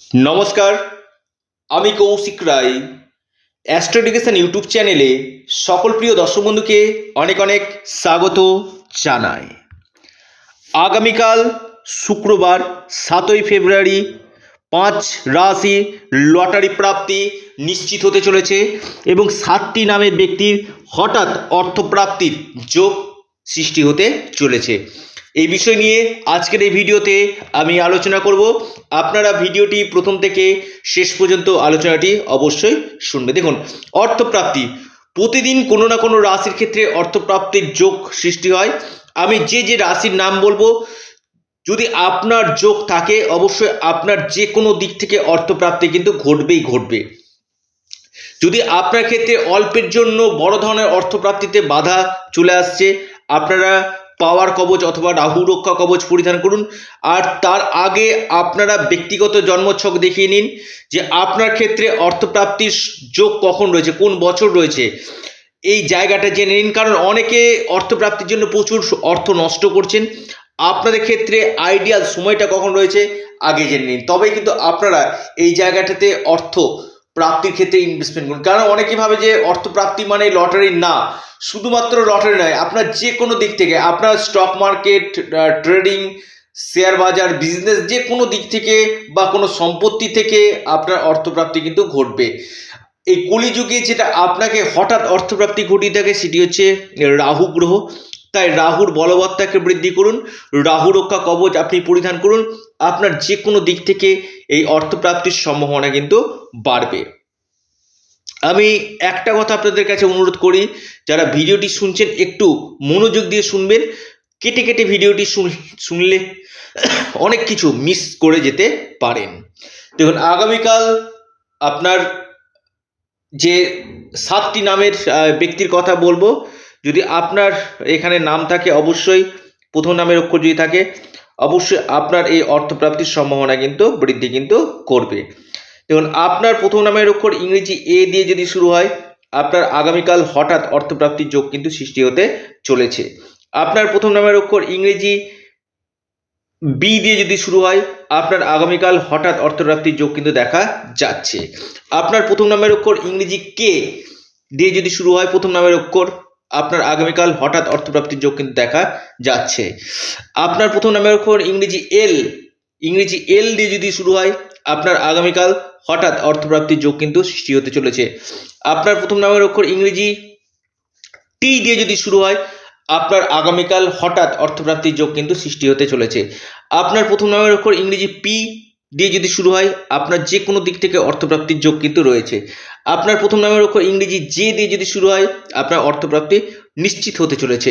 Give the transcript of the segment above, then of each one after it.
নমস্কার, আমি Koushik Roy. Astro education YouTube চ্যানেলে সকল প্রিয় দর্শক বন্ধুকে অনেক অনেক স্বাগত জানাই। আগামীকাল শুক্রবার, সাতই ফেব্রুয়ারি, পাঁচ রাশি লটারি প্রাপ্তি নিশ্চিত হতে চলেছে এবং সাতটি নামের ব্যক্তির হঠাৎ অর্থপ্রাপ্তির যোগ সৃষ্টি হতে চলেছে। এই বিষয় নিয়ে আজকের এই ভিডিওতে আমি আলোচনা করব। আপনারা ভিডিওটি প্রথম থেকে শেষ পর্যন্ত আলোচনাটি অবশ্যই শুনবে। দেখুন, অর্থপ্রাপ্তি। প্রতিদিন কোনো না কোনো রাশির ক্ষেত্রে অর্থপ্রাপ্তির যোগ সৃষ্টি হয়। আমি যে যে রাশির নাম বলব, যদি আপনার যোগ থাকে, অবশ্যই আপনার যে কোনো দিক থেকে অর্থপ্রাপ্তি কিন্তু ঘটবেই ঘটবে। যদি আপনার ক্ষেত্রে অল্পের জন্য বড় ধরনের অর্থপ্রাপ্তিতে বাধা চলে আসছে, আপনারা পাওয়ার কবচ অথবা রাহু রক্ষা কবচ পরিধান করুন। আর তার আগে আপনারা ব্যক্তিগত জন্মছক দেখিয়ে নিন যে আপনার ক্ষেত্রে অর্থপ্রাপ্তির যোগ কখন রয়েছে, কোন বছর রয়েছে। এই জায়গাটা জেনে নিন, কারণ অনেকে অর্থপ্রাপ্তির জন্য প্রচুর অর্থ নষ্ট করছেন। আপনাদের ক্ষেত্রে আইডিয়াল সময়টা কখন রয়েছে, আগে জেনে নিন। তবেই কিন্তু আপনারা এই জায়গাটাতে অর্থ প্রাপ্তির ক্ষেত্রে ইনভেস্টমেন্ট করুন। কারণ অনেকে ভাবে যে অর্থপ্রাপ্তি মানে লটারি না। শুধুমাত্র লটারি নয়, আপনার যে কোনো দিক থেকে, আপনার স্টক মার্কেট ট্রেডিং শেয়ার বাজার বিজনেস যে কোনো দিক থেকে বা কোনো সম্পত্তি থেকে আপনার অর্থপ্রাপ্তি কিন্তু ঘটবে। এই কলিযুগে যেটা আপনাকে হঠাৎ অর্থপ্রাপ্তি ঘটিয়ে থাকে সেটি হচ্ছে রাহু গ্রহ। তাই রাহুর বলবত্তাকে বৃদ্ধি করুন, রাহু রক্ষা কবচ আপনি পরিধান করুন। আপনার যে কোনো দিক থেকে এই অর্থপ্রাপ্তির সম্ভাবনা কিন্তু বাড়বে। আমি একটা কথা আপনাদের কাছে অনুরোধ করি, যারা ভিডিওটি শুনছেন একটু মনোযোগ দিয়ে শুনবেন, কেটে কেটে ভিডিওটি শুন- শুনলে অনেক কিছু মিস করে যেতে পারেন। দেখুন, আগামীকাল আপনার যে সাতটি নামের ব্যক্তির কথা বলব, যদি আপনার এখানে নাম থাকে, অবশ্যই প্রথম নামের অক্ষর যদি থাকে অবশ্যই আপনার এই অর্থপ্রাপ্তির সম্ভাবনা কিন্তু বৃদ্ধি কিন্তু করবে। দেখুন, আপনার প্রথম নামের অক্ষর ইংরেজি এ দিয়ে যদি শুরু হয়, আপনার আগামীকাল হঠাৎ অর্থপ্রাপ্তির যোগ কিন্তু সৃষ্টি হতে চলেছে। আপনার প্রথম নামের অক্ষর ইংরেজি বি দিয়ে যদি শুরু হয়, আপনার আগামীকাল হঠাৎ অর্থপ্রাপ্তির যোগ কিন্তু দেখা যাচ্ছে। আপনার প্রথম নামের অক্ষর ইংরেজি কে দিয়ে যদি শুরু হয়, প্রথম নামের অক্ষর আপনার আগামীকাল হঠাৎ অর্থপ্রাপ্তির যোগ কিন্তু দেখা যাচ্ছে। আপনার প্রথম নামের অক্ষর ইংরেজি এল ইংরেজি এল দিয়ে যদি শুরু হয়, আপনার আগামীকাল হঠাৎ অর্থপ্রাপ্তির যোগ কিন্তু সৃষ্টি হতে চলেছে। আপনার প্রথম নামের অক্ষর ইংরেজি টি দিয়ে যদি শুরু হয়, আপনার আগামীকাল হঠাৎ অর্থপ্রাপ্তির যোগ কিন্তু সৃষ্টি হতে চলেছে। আপনার প্রথম নামের অক্ষর ইংরেজি পি দিয়ে যদি শুরু হয়, আপনার যে কোনো দিক থেকে অর্থপ্রাপ্তির যোগ কিন্তু রয়েছে। আপনার প্রথম নামের অক্ষর ইংরেজি জে দিয়ে যদি শুরু হয়, আপনার অর্থপ্রাপ্তি নিশ্চিত হতে চলেছে।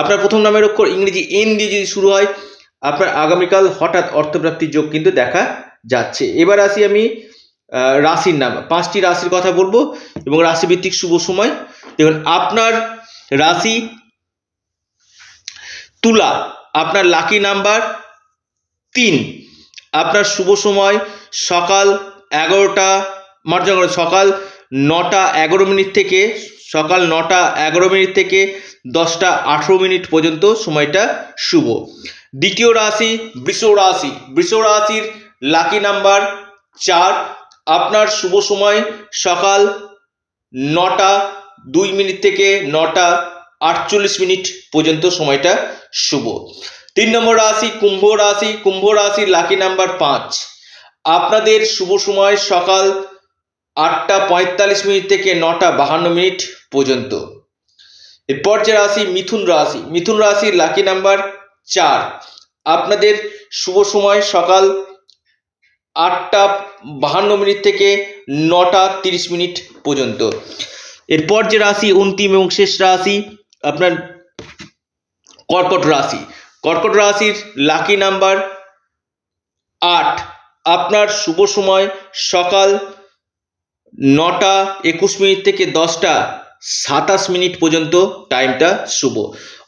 আপনার প্রথম নামের অক্ষর ইংরেজি এন দিয়ে যদি শুরু হয়, আপনার আগামীকাল হঠাৎ অর্থপ্রাপ্তির যোগ কিন্তু দেখা যাচ্ছে। এবার আসি আমি রাশির নাম। পাঁচটি রাশির কথা বলব এবং রাশিভিত্তিক শুভ সময়। দেখুন, আপনার রাশি তুলা, আপনার লাকি নাম্বার তিন। আপনার শুভ সময় সকাল এগারোটা মার্জন সকাল নটা এগারো মিনিট থেকে, সকাল নটা এগারো মিনিট থেকে দশটা আঠেরো মিনিট পর্যন্ত সময়টা শুভ। দ্বিতীয় রাশি বৃষ রাশি। বৃষ রাশির লাকি নাম্বার চার। আপনার শুভ সময় সকাল নটা দুই মিনিট থেকে নটা আটচল্লিশ মিনিট পর্যন্ত সময়টা শুভ। তিন নম্বর রাশি কুম্ভ রাশি। কুম্ভ রাশির লাকি নাম্বার পাঁচ। আপনাদের শুভ সময় সকাল আটটা পঁয়তাল্লিশ মিনিট থেকে নটা বাহান্ন মিনিট পর্যন্ত। এরপর যে রাশি, মিথুন রাশি। মিথুন রাশির লাকি নাম্বার চার। আপনাদের শুভ সময় সকাল আটটা বাহান্ন মিনিট থেকে নটা তিরিশ মিনিট পর্যন্ত। এরপর যে রাশি, অন্তিম এবং শেষ রাশি, আপনার কর্কট রাশি। কর্কট রাশির লাকি নাম্বার আট। আপনার শুভ সময় সকাল নটা একুশ মিনিট থেকে দশটা সাতাশ মিনিট পর্যন্ত টাইমটা শুভ।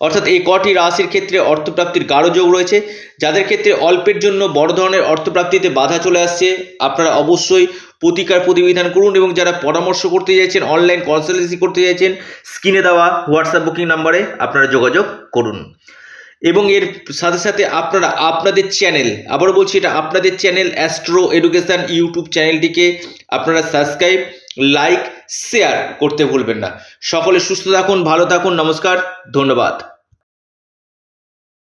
অর্থাৎ এই কটি রাশির ক্ষেত্রে অর্থপ্রাপ্তির গাঢ় যোগ রয়েছে। যাদের ক্ষেত্রে অল্পের জন্য বড় ধরনের অর্থপ্রাপ্তিতে বাধা চলে আসছে, আপনারা অবশ্যই প্রতিকার প্রতিবিধান করুন এবং যারা পরামর্শ করতে চাইছেন, অনলাইন কনসালটেন্সি করতে চাইছেন, স্ক্রিনে দেওয়া হোয়াটসঅ্যাপ বুকিং নাম্বারে আপনারা যোগাযোগ করুন। এবং এর সাথে সাথে আপনারা আপনাদের চ্যানেল আবারও বলছি এটা আপনাদের চ্যানেল অ্যাস্ট্রো এডুকেশান ইউটিউব চ্যানেলটিকে আপনারা সাবস্ক্রাইব লাইক শেয়ার করতে ভুলবেন না। সকলে সুস্থ থাকুন, ভালো থাকুন, নমস্কার, ধন্যবাদ।